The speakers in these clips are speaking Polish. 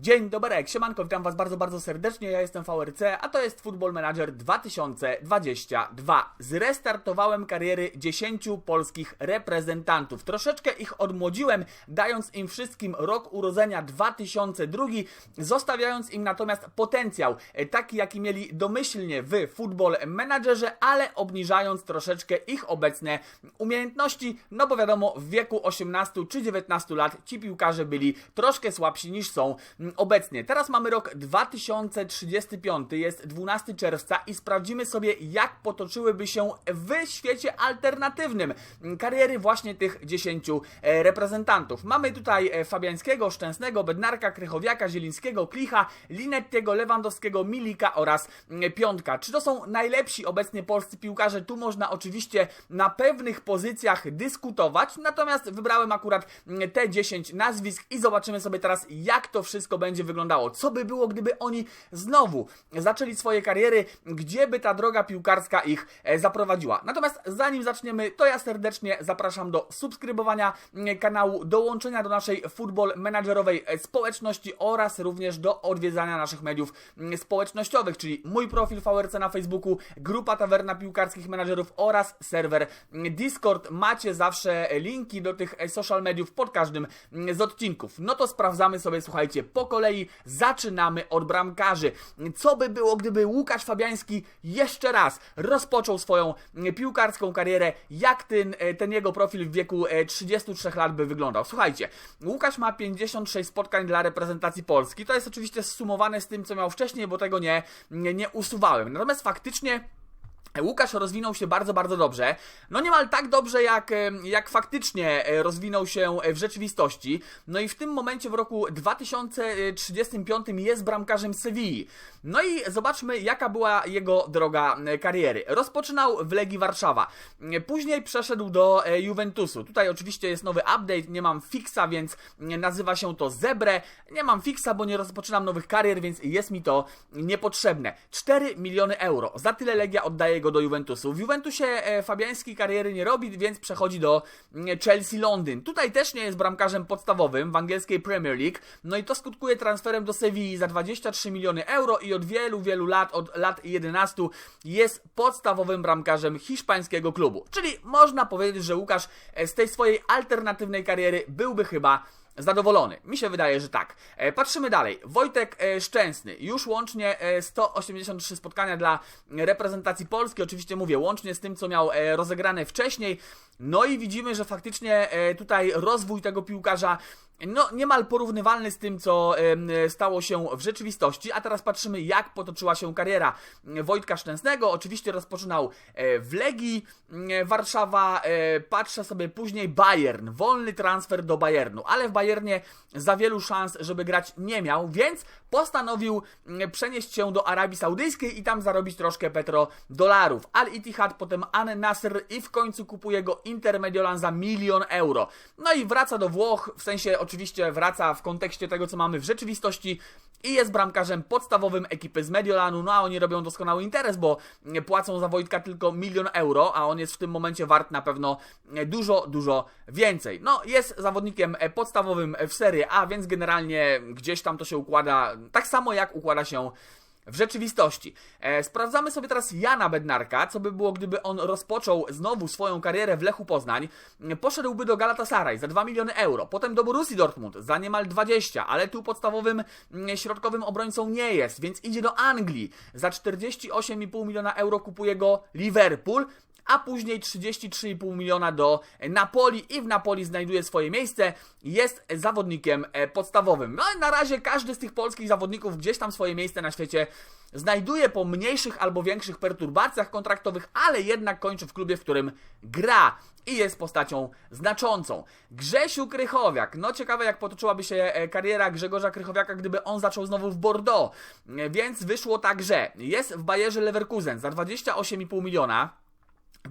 Dzień dobry, siemanko, witam was bardzo, bardzo serdecznie, ja jestem VRC, a to jest Football Manager 2022. Zrestartowałem kariery 10 polskich reprezentantów. Troszeczkę ich odmłodziłem, dając im wszystkim rok urodzenia 2002, zostawiając im natomiast potencjał, e, taki jaki mieli domyślnie w Football Managerze, ale obniżając troszeczkę ich obecne umiejętności, no bo wiadomo, w wieku 18 czy 19 lat ci piłkarze byli troszkę słabsi niż są obecnie. Teraz mamy rok 2035, jest 12 czerwca i sprawdzimy sobie, jak potoczyłyby się w świecie alternatywnym kariery właśnie tych 10 e, reprezentantów. Mamy tutaj e, Fabiańskiego, Szczęsnego, Bednarka, Krychowiaka, Zielińskiego, Klicha, Linettiego, Lewandowskiego, Milika oraz Piątka. Czy to są najlepsi obecnie polscy piłkarze? Tu można oczywiście na pewnych pozycjach dyskutować, natomiast wybrałem akurat te 10 nazwisk i zobaczymy sobie teraz, jak to wszystko będzie wyglądało. Co by było, gdyby oni znowu zaczęli swoje kariery, gdzie by ta droga piłkarska ich e, zaprowadziła. Natomiast zanim zaczniemy, to ja serdecznie zapraszam do subskrybowania mm, kanału, dołączenia do naszej football managerowej e, społeczności oraz również do odwiedzania naszych mediów mm, społecznościowych, czyli mój profil VRC na Facebooku, grupa Tawerna Piłkarskich Menadżerów oraz serwer mm, Discord. Macie zawsze linki do tych e, social mediów pod każdym z odcinków. No to sprawdzamy sobie, słuchajcie, po kolei zaczynamy od bramkarzy. Co by było, gdyby Łukasz Fabiański jeszcze raz rozpoczął swoją piłkarską karierę? Jak ten, ten jego profil w wieku 33 lat by wyglądał? Słuchajcie, Łukasz ma 56 spotkań dla reprezentacji Polski. To jest oczywiście zsumowane z tym, co miał wcześniej, bo tego nie, nie, nie usuwałem. Natomiast faktycznie Łukasz rozwinął się bardzo, bardzo dobrze. No niemal tak dobrze, jak, jak faktycznie e, rozwinął się w rzeczywistości. No i w tym momencie w roku 2035 jest bramkarzem Sewilli. No i zobaczmy, jaka była jego droga e, kariery. Rozpoczynał w Legii Warszawa. Później przeszedł do e, Juventusu. Tutaj oczywiście jest nowy update, nie mam fixa, więc nazywa się to Zebre. Nie mam fixa, bo nie rozpoczynam nowych karier, więc jest mi to niepotrzebne. 4 miliony euro. Za tyle Legia oddaje go do Juventusu. W Juventusie e, Fabiański kariery nie robi, więc przechodzi do mm, Chelsea Londyn. Tutaj też nie jest bramkarzem podstawowym w angielskiej Premier League. No i to skutkuje transferem do Sewilli za 23 miliony euro i od wielu, wielu lat, od lat 11 jest podstawowym bramkarzem hiszpańskiego klubu. Czyli można powiedzieć, że Łukasz e, z tej swojej alternatywnej kariery byłby chyba zadowolony. Mi się wydaje, że tak. E, patrzymy dalej. Wojtek e, Szczęsny. Już łącznie 183 e, spotkania dla reprezentacji Polski. Oczywiście mówię, łącznie z tym, co miał rozegrane wcześniej. No i widzimy, że faktycznie tutaj rozwój tego piłkarza no, niemal porównywalny z tym, co stało się w rzeczywistości. A teraz patrzymy, jak potoczyła się kariera Wojtka Szczęsnego. Oczywiście rozpoczynał e, w Legii Warszawa. E, patrzę sobie później Bayern. Wolny transfer do Bayernu, ale w Bayernie za wielu szans, żeby grać nie miał, więc postanowił przenieść się do Arabii Saudyjskiej i tam zarobić troszkę petrodolarów. Al Ittihad, potem An Nasr i w końcu kupuje go Inter Mediolan za milion euro. No i wraca do Włoch, w sensie oczywiście wraca w kontekście tego, co mamy w rzeczywistości i jest bramkarzem podstawowym ekipy z Mediolanu, no a oni robią doskonały interes, bo płacą za Wojtka tylko milion euro, a on jest w tym momencie wart na pewno dużo, dużo więcej. No, jest zawodnikiem podstawowym w Serie A, więc generalnie gdzieś tam to się układa tak samo jak układa się w rzeczywistości. E, sprawdzamy sobie teraz Jana Bednarka, co by było, gdyby on rozpoczął znowu swoją karierę w Lechu Poznań. Poszedłby do Galatasaray za 2 miliony euro, potem do Borussii Dortmund za niemal 20, ale tu podstawowym mm, środkowym obrońcą nie jest, więc idzie do Anglii. Za 48,5 miliona euro kupuje go Liverpool, a później 33,5 miliona do Napoli i w Napoli znajduje swoje miejsce. Jest zawodnikiem e, podstawowym. No na razie każdy z tych polskich zawodników gdzieś tam swoje miejsce na świecie znajduje po mniejszych albo większych perturbacjach kontraktowych, ale jednak kończy w klubie, w którym gra i jest postacią znaczącą. Grzesiu Krychowiak. No ciekawe jak potoczyłaby się e, kariera Grzegorza Krychowiaka, gdyby on zaczął znowu w Bordeaux. E, więc wyszło tak, że jest w Bayerze Leverkusen za 28,5 miliona.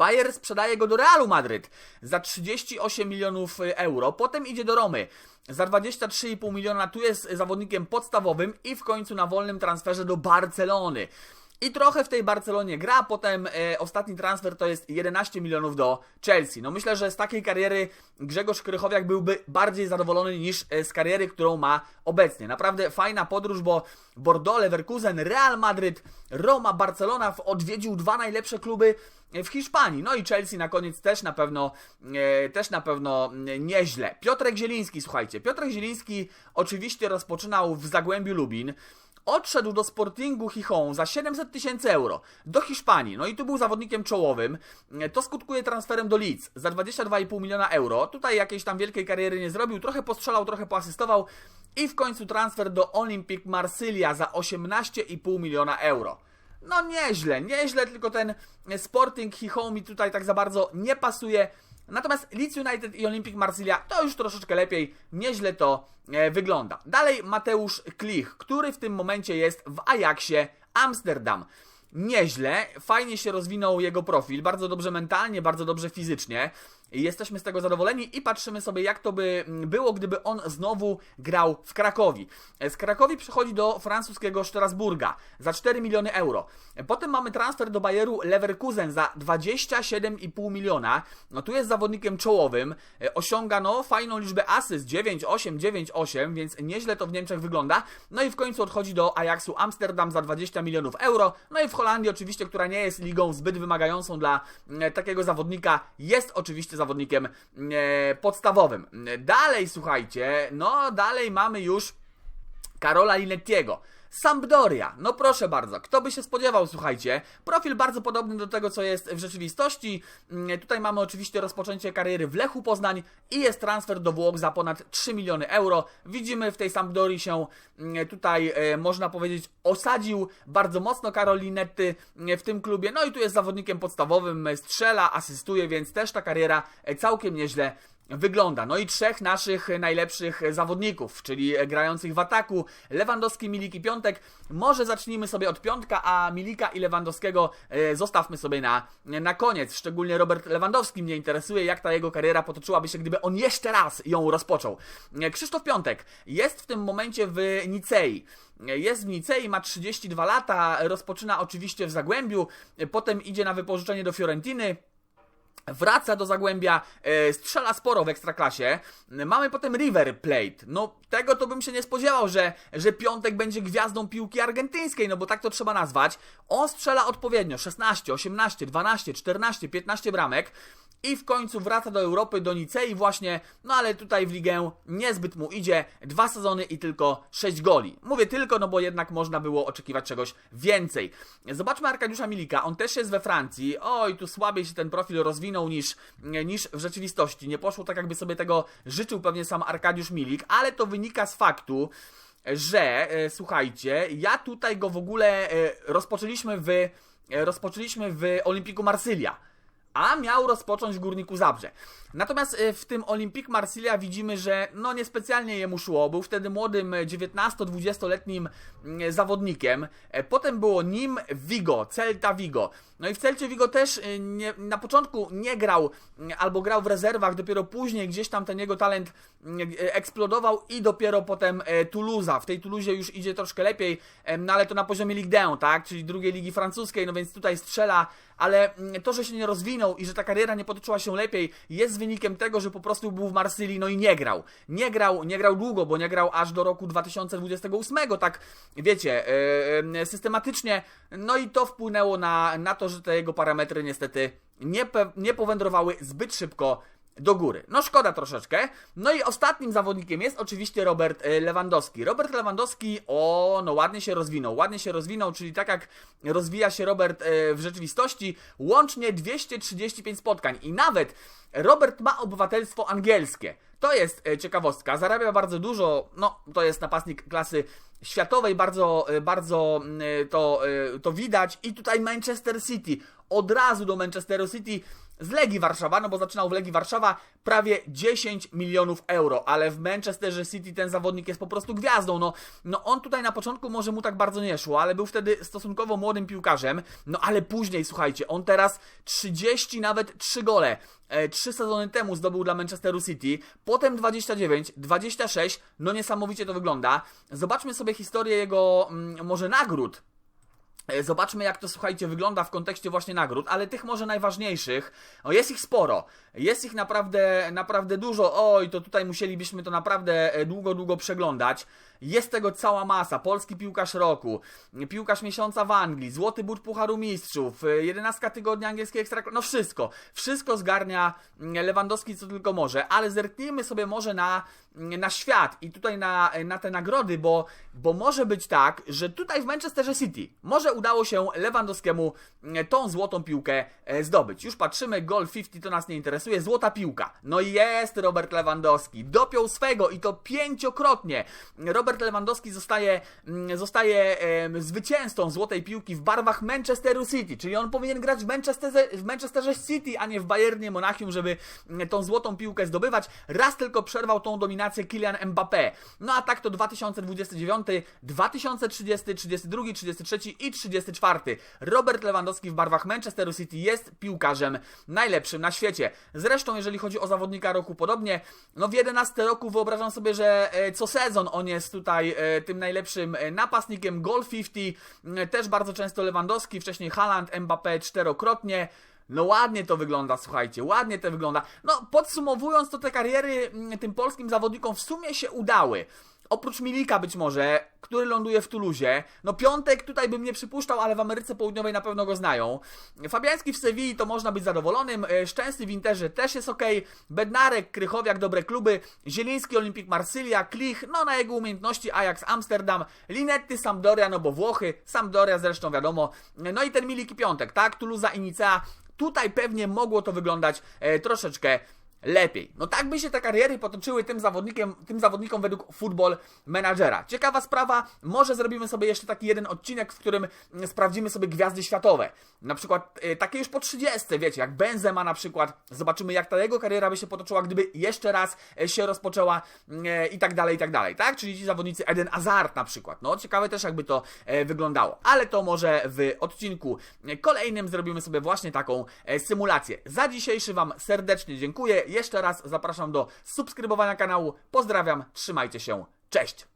Bayer sprzedaje go do Realu Madryt za 38 milionów euro, potem idzie do Romy za 23,5 miliona, tu jest zawodnikiem podstawowym i w końcu na wolnym transferze do Barcelony. I trochę w tej Barcelonie gra, potem e, ostatni transfer to jest 11 milionów do Chelsea. No myślę, że z takiej kariery Grzegorz Krychowiak byłby bardziej zadowolony niż e, z kariery, którą ma obecnie. Naprawdę fajna podróż, bo Bordeaux, Leverkusen, Real Madryt, Roma, Barcelona odwiedził dwa najlepsze kluby w Hiszpanii. No i Chelsea na koniec też na pewno e, też na pewno e, nieźle. Piotrek Zieliński, słuchajcie. Piotrek Zieliński oczywiście rozpoczynał w Zagłębiu Lubin. Odszedł do Sportingu Chichon za 700 tysięcy euro do Hiszpanii. No i tu był zawodnikiem czołowym. To skutkuje transferem do Leeds za 22,5 miliona euro. Tutaj jakiejś tam wielkiej kariery nie zrobił. Trochę postrzelał, trochę poasystował. I w końcu transfer do Olympique Marsylia za 18,5 miliona euro. No nieźle, nieźle, tylko ten Sporting Chichon mi tutaj tak za bardzo nie pasuje. Natomiast Leeds United i Olympic Marsylia to już troszeczkę lepiej, nieźle to e, wygląda. Dalej Mateusz Klich, który w tym momencie jest w Ajaxie Amsterdam nieźle, fajnie się rozwinął jego profil, bardzo dobrze mentalnie, bardzo dobrze fizycznie. Jesteśmy z tego zadowoleni i patrzymy sobie, jak to by było, gdyby on znowu grał w Krakowi. Z Krakowi przychodzi do francuskiego Strasburga za 4 miliony euro. Potem mamy transfer do Bayeru Leverkusen za 27,5 miliona. No tu jest zawodnikiem czołowym. Osiąga no fajną liczbę asyst 9, 8, 9, 8, więc nieźle to w Niemczech wygląda. No i w końcu odchodzi do Ajaxu Amsterdam za 20 milionów euro. No i w Holandii oczywiście, która nie jest ligą zbyt wymagającą dla mm, takiego zawodnika, jest oczywiście zawodnikiem e, podstawowym. Dalej, słuchajcie, no dalej mamy już Karola Linettiego. Sampdoria, no proszę bardzo, kto by się spodziewał, słuchajcie, profil bardzo podobny do tego, co jest w rzeczywistości. Mm, tutaj mamy oczywiście rozpoczęcie kariery w Lechu Poznań i jest transfer do Włoch za ponad 3 miliony euro. Widzimy w tej Sampdorii się mm, tutaj, e, można powiedzieć, osadził bardzo mocno Karolinetty mm, w tym klubie, no i tu jest zawodnikiem podstawowym, strzela, asystuje, więc też ta kariera e, całkiem nieźle wygląda. No i trzech naszych najlepszych zawodników, czyli grających w ataku, Lewandowski, Milik i Piątek. Może zacznijmy sobie od Piątka, a Milika i Lewandowskiego e, zostawmy sobie na, na koniec. Szczególnie Robert Lewandowski mnie interesuje, jak ta jego kariera potoczyłaby się, gdyby on jeszcze raz ją rozpoczął. E, Krzysztof Piątek jest w tym momencie w Nicei. E, jest w Nicei, ma 32 lata, rozpoczyna oczywiście w Zagłębiu, potem idzie na wypożyczenie do Fiorentiny, Wraca do Zagłębia, e, strzela sporo w Ekstraklasie. Mamy potem River Plate. No, tego to bym się nie spodziewał, że, że Piątek będzie gwiazdą piłki argentyńskiej, no bo tak to trzeba nazwać. On strzela odpowiednio 16, 18, 12, 14, 15 bramek i w końcu wraca do Europy, do Nicei właśnie, no ale tutaj w ligę niezbyt mu idzie, dwa sezony i tylko sześć goli. Mówię tylko, no bo jednak można było oczekiwać czegoś więcej. Zobaczmy Arkadiusza Milika, on też jest we Francji, oj, tu słabiej się ten profil rozwinął niż, niż w rzeczywistości, nie poszło tak jakby sobie tego życzył pewnie sam Arkadiusz Milik, ale to wynika z faktu, że, e, słuchajcie, ja tutaj go w ogóle e, rozpoczęliśmy w, e, rozpoczęliśmy w Olimpiku Marsylia a miał rozpocząć w Górniku Zabrze. Natomiast e, w tym Olympique Marsylia widzimy, że no niespecjalnie jemu szło. Był wtedy młodym 19-20-letnim mm, zawodnikiem. E, potem było nim Vigo, Celta Vigo. No i w Celcie Vigo też e, nie, na początku nie grał mm, albo grał w rezerwach, dopiero później gdzieś tam ten jego talent mm, eksplodował i dopiero potem Toulouse. W tej Toulouse już idzie troszkę lepiej, no ale to na poziomie Ligue 1, tak? Czyli drugiej ligi francuskiej, no więc tutaj strzela, ale to, że się nie rozwinął i że ta kariera nie potoczyła się lepiej, jest wynikiem tego, że po prostu był w Marsylii, no i nie grał. Nie grał, nie grał długo, bo nie grał aż do roku 2028, tak wiecie, yy, systematycznie. No i to wpłynęło na, na to, że te jego parametry niestety nie, nie powędrowały zbyt szybko do góry. No szkoda troszeczkę. No i ostatnim zawodnikiem jest oczywiście Robert e, Lewandowski. Robert Lewandowski, o, no ładnie się rozwinął, ładnie się rozwinął, czyli tak jak rozwija się Robert e, w rzeczywistości, łącznie 235 spotkań i nawet Robert ma obywatelstwo angielskie. To jest e, ciekawostka, zarabia bardzo dużo, no to jest napastnik klasy światowej, bardzo, bardzo to, to widać i tutaj Manchester City, od razu do Manchesteru City z Legii Warszawa, no bo zaczynał w Legii Warszawa, prawie 10 milionów euro, ale w Manchesterze City ten zawodnik jest po prostu gwiazdą, no, no on tutaj na początku może mu tak bardzo nie szło, ale był wtedy stosunkowo młodym piłkarzem, no ale później, słuchajcie, on teraz 30, nawet 3 gole, e, 3 sezony temu zdobył dla Manchesteru City, potem 29, 26, no niesamowicie to wygląda. Zobaczmy sobie historię jego, mm, może nagród, Zobaczmy, jak to słuchajcie, wygląda w kontekście właśnie nagród, ale tych może najważniejszych, jest ich sporo. Jest ich naprawdę, naprawdę dużo. Oj, to tutaj musielibyśmy to naprawdę e, długo, długo przeglądać. Jest tego cała masa. Polski piłkarz roku, piłkarz miesiąca w Anglii, złoty but Pucharu Mistrzów, e, 11 tygodnia angielskiej ekstra, no wszystko. Wszystko zgarnia mm, Lewandowski, co tylko może, ale zerknijmy sobie może na, na świat i tutaj na, na te nagrody, bo, bo może być tak, że tutaj w Manchesterze City może udało się Lewandowskiemu mm, tą złotą piłkę e, zdobyć. Już patrzymy, gol 50 to nas nie interesuje, złota piłka. No i jest Robert Lewandowski, dopiął swego i to pięciokrotnie. Robert Lewandowski zostaje, mm, zostaje zwycięzcą złotej piłki w barwach Manchesteru City, czyli on powinien grać w Manchesterze, w Manchesterze City, a nie w Bayernie Monachium, żeby mm, tą złotą piłkę zdobywać. Raz tylko przerwał tą dominację Kylian Mbappé. No a tak to 2029, 2030, 32, 33 i 34. Robert Lewandowski w barwach Manchesteru City jest piłkarzem najlepszym na świecie. Zresztą, jeżeli chodzi o zawodnika roku, podobnie, no w 11 roku wyobrażam sobie, że e, co sezon on jest tutaj e, tym najlepszym e, napastnikiem. Goal 50, e, też bardzo często Lewandowski, wcześniej Haaland, Mbappé czterokrotnie. No ładnie to wygląda, słuchajcie, ładnie to wygląda. No podsumowując, to te kariery mm, tym polskim zawodnikom w sumie się udały. Oprócz Milika być może, który ląduje w Tuluzie. No Piątek tutaj bym nie przypuszczał, ale w Ameryce Południowej na pewno go znają. Fabiański w Sewilli to można być zadowolonym. e, Szczęsny w Interze też jest ok. Bednarek, Krychowiak, dobre kluby. Zieliński, Olimpik Marsylia, Klich, no na jego umiejętności Ajax Amsterdam. Linetti, Sampdoria, no bo Włochy. Sampdoria zresztą wiadomo. No i ten Milik i Piątek, tak? Tuluza i Nicea. Tutaj pewnie mogło to wyglądać e, troszeczkę lepiej. No tak by się te kariery potoczyły tym zawodnikiem, tym zawodnikom według Football Managera. Ciekawa sprawa, może zrobimy sobie jeszcze taki jeden odcinek, w którym sprawdzimy sobie gwiazdy światowe. Na przykład e, takie już po 30, wiecie, jak Benzema na przykład. Zobaczymy jak ta jego kariera by się potoczyła, gdyby jeszcze raz e, się rozpoczęła e, i tak dalej, i tak dalej, tak? Czyli ci zawodnicy Eden Hazard na przykład. No ciekawe też jakby to wyglądało. Ale to może w odcinku kolejnym zrobimy sobie właśnie taką symulację. Za dzisiejszy Wam serdecznie dziękuję. Jeszcze raz zapraszam do subskrybowania kanału. Pozdrawiam, trzymajcie się, cześć!